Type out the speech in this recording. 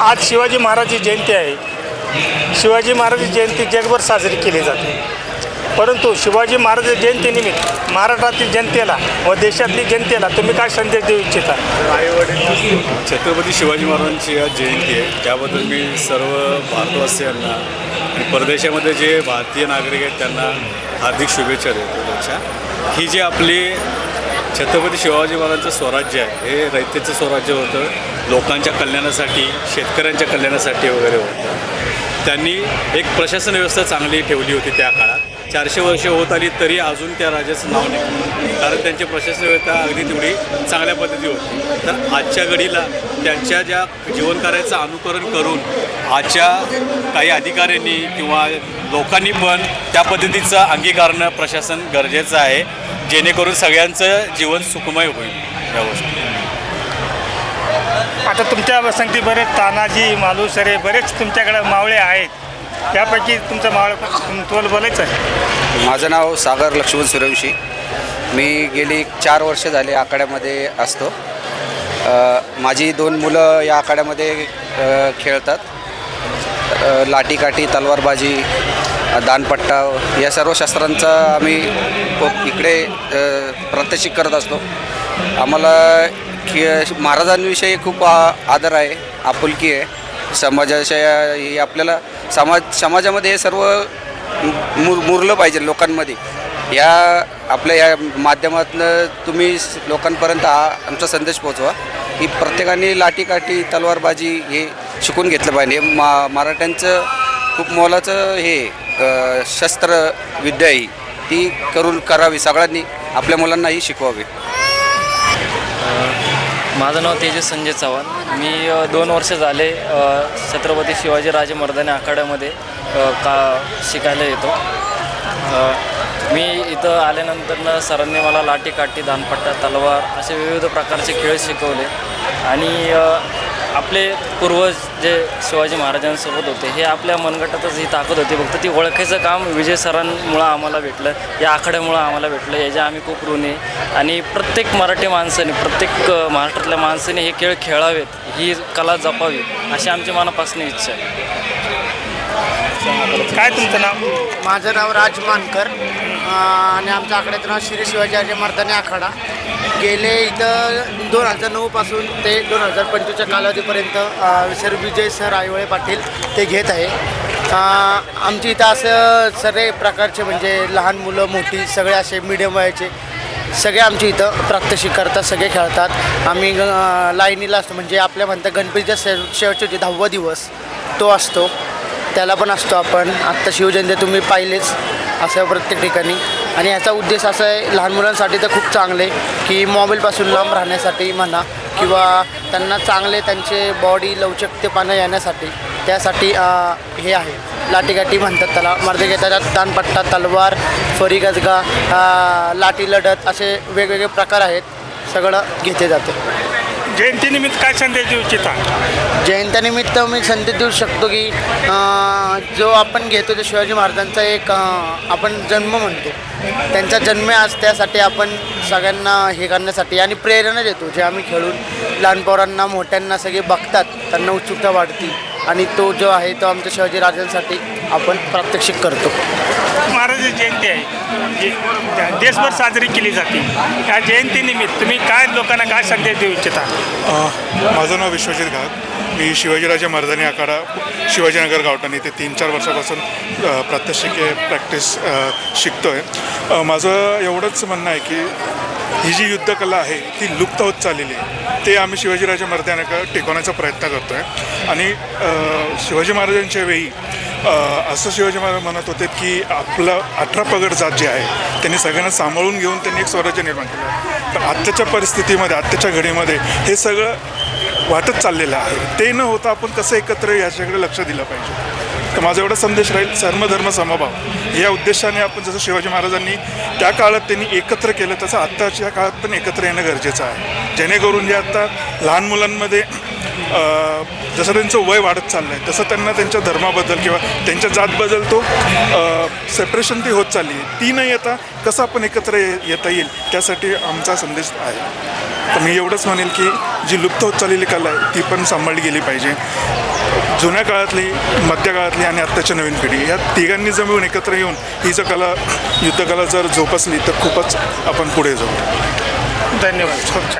आज शिवाजी महाराजांची जयंती आहे. शिवाजी महाराजांची जयंती जगभर साजरी केली जाते. परंतु शिवाजी महाराज जयंतीनिमित्त महाराष्ट्रातील जनतेला व देशातली जनतेला तुम्ही काय संदेश देऊ इच्छिता? छत्रपती शिवाजी महाराजांची आज जयंती आहे. त्याबद्दल मी सर्व भारतवासियांना आणि परदेशामध्ये जे भारतीय नागरिक आहेत त्यांना हार्दिक शुभेच्छा देतो त्याच्या. ही जी आपली छत्रपती शिवाजी महाराजांचं स्वराज्य आहे हे रयतेचं स्वराज्य होतं. लोकांच्या कल्याणासाठी शेतकऱ्यांच्या कल्याणासाठी वगैरे होतं. त्यांनी एक प्रशासन व्यवस्था चांगली ठेवली होती त्या काळात. चारशे वर्ष होत आली तरी अजून त्या राजाचं नाव नाही. कारण त्यांची प्रशासन व्यवस्था अगदी तेवढी चांगल्या पद्धती होती. तर आजच्या घडीला त्यांच्या ज्या जीवनकार्याचं अनुकरण करून आजच्या काही अधिकाऱ्यांनी किंवा लोकांनी पण त्या पद्धतीचं अंगीकारणं प्रशासन गरजेचं आहे. जेणेकरून सगळ्यांचं जीवन सुखमय होईल या गोष्टी. आता तुमच्या वसंती बरेच तानाजी मालुसरे बरेच तुमच्याकडे मावळे आहेत. त्यापैकी तुमचं माळ तुम्हाला बोलायचं आहे? माझं नाव सागर लक्ष्मण सूर्यवंशी. मी गेली चार वर्ष झाले आखाड्यामध्ये असतो. माझी दोन मुलं या आखाड्यामध्ये खेळतात. लाठीकाठी तलवारबाजी दानपट्टा या सर्व शस्त्रांचा आम्ही इकडे प्रात्यक्षिक करत असतो. आम्हाला खे महाराजांविषयी खूप आ- आदर आहे आपुलकी आहे. समाजाच्या हे आपल्याला समाज समाजामध्ये हे सर्व मुर मुरलं पाहिजे लोकांमध्ये. या आपल्या या माध्यमातून तुम्ही लोकांपर्यंत हा आमचा संदेश पोहोचवा. की प्रत्येकाने लाठीकाठी तलवारबाजी हे शिकून घेतलं पाहिजे. हे मा मराठ्यांचं खूप मोलाचं हे शस्त्र विद्या ही. ती करून करावी. सगळ्यांनी आपल्या मुलांनाही शिकवावी. माझं नाव तेजस संजय चव्हाण. मी दोन वर्ष झाले छत्रपती शिवाजी राजे मर्दानी आखाड्यामध्ये का शिकायला येतो. मी इथं आल्यानंतर सरांनी मला लाठी काठी दानपट्टा तलवार असे विविध प्रकारचे खेळ शिकवले. आणि आपले पूर्वज जे शिवाजी महाराजांसोबत होते हे आपल्या मनगटातच ही ताकद होती. फक्त ती ओळखायचं काम विजय सरांमुळं आम्हाला भेटलं या आखाड्यामुळं आम्हाला भेटलं याच्या आम्ही खूप ऋणी. आहे. आणि प्रत्येक मराठी माणसाने प्रत्येक महाराष्ट्रातल्या माणसाने हे खेळ खेळावेत ही कला जपावी अशी आमची मनापासून इच्छा आहे. काय तुमचं नाव? माझं नाव राज मानकर आणि आमच्या आकड्याचं नाव श्री शिवाजी राजे मर्दानी आखाडा. गेले इथं दोन हजार नऊपासून ते दोन हजार पंचवीसच्या कालावधीपर्यंत सर विजय सर आयवळे पाटील ते घेत आहे. आमची इथं असं सगळे प्रकारचे म्हणजे लहान मुलं मोठी सगळे असे मिडियम वयाचे सगळे आमच्या इथं प्रात्यक्षिक करतात सगळे खेळतात. आम्ही लाईनीला असतो म्हणजे आपल्या म्हणतात गणपतीच्या शे शेवटचे जे दहावा दिवस तो असतो. त्याला पण असतो आपण. आत्ता शिवजयंती तुम्ही पाहिलेच. असं प्रत्येक ठिकाणी. आणि ह्याचा उद्देश असा आहे लहान मुलांसाठी तर खूप चांगले की मोबाईलपासून लांब राहण्यासाठी म्हणा किंवा त्यांना चांगले त्यांचे बॉडी लवचकतेपणा येण्यासाठी त्यासाठी हे आहे. लाटीकाठी म्हणतात त्याला. मर्दे घेतात दानपट्टा तलवार फरी गजगा लाठी लढत असे वेगवेगळे प्रकार आहेत. सगळं घेते जाते. जयंतीनिमित्त काय संदेश देऊ इच्छिता? जयंतीनिमित्त मी संदेश देऊ शकतो की अं, जो आपण घेतो तो शिवाजी महाराजांचा एक अं, आपण जन्म म्हणतो. त्यांचा जन्म आज त्यासाठी आपण सगळ्यांना हे करण्यासाठी आणि प्रेरणा देतो. जे आम्ही खेळून लहान पोरांना मोठ्यांना सगळे बघतात त्यांना उत्सुकता वाढती आणि तो जो आहे तो आमच्या शिवाजी राजांसाठी आपण प्रात्यक्षिक करतो. महाराजांची जयंती आहे. देशभर साजरी केली जाते. या जयंतीनिमित्त तुम्ही काय लोकांना काय संदेश देऊ इच्छिता? माझं नाव विश्वजित घाग मी शिवाजीराजे मर्दानी आखाडा शिवाजीनगर गावठाण इथे तीन चार वर्षापासून प्रात्यक्षिके प्रॅक्टिस शिकतो आहे माझं एवढंच म्हणणं आहे की ही जी युद्धकला आहे ती लुप्त होत चाललेली आहे. ते आम्ही शिवाजीराजे महाराजांना टिकवण्याचा प्रयत्न करतो आहे आणि शिवाजी महाराजांच्या वेळी असं शिवाजी महाराज म्हणत होते की आपलं अठरा पगड जात जे आहे त्यांनी सगळ्यांना सांभाळून घेऊन त्यांनी एक स्वराज्य निर्माण केलं. आहे. तर आत्ताच्या परिस्थितीमध्ये आत्ताच्या घडीमध्ये हे सगळं वाटत चाललेलं आहे. ते न होता आपण कसं एकत्र याच्याकडे लक्ष दिलं पाहिजे? तर माझा एवढा संदेश राहील सर्वधर्म समभाव. या उद्देशाने आपण जसं शिवाजी महाराजांनी त्या काळात त्यांनी एकत्र केलं तसं आत्ताच्या काळात पण एकत्र येणं गरजेचं आहे. जेणेकरून जे आत्ता लहान मुलांमध्ये जसं त्यांचं वय वाढत चाललं आहे तसं त्यांना त्यांच्या धर्माबद्दल किंवा त्यांच्या जातबद्दल तो सेपरेशन ती होत चालली आहे. ती न येता कसं आपण एकत्र ये- येता येईल त्यासाठी आमचा संदेश आहे. तर मी एवढंच म्हणेल की जी लुप्त होत चाललेली कला आहे ती पण सांभाळली गेली पाहिजे. जुन्या काळातली मध्यकाळातली आणि आत्ताच्या नवीन पिढी या तिघांनी जर मिळून एकत्र येऊन ही जर कला युद्धकला जर जोपासली तर खूपच आपण पुढे जाऊ. धन्यवाद. छान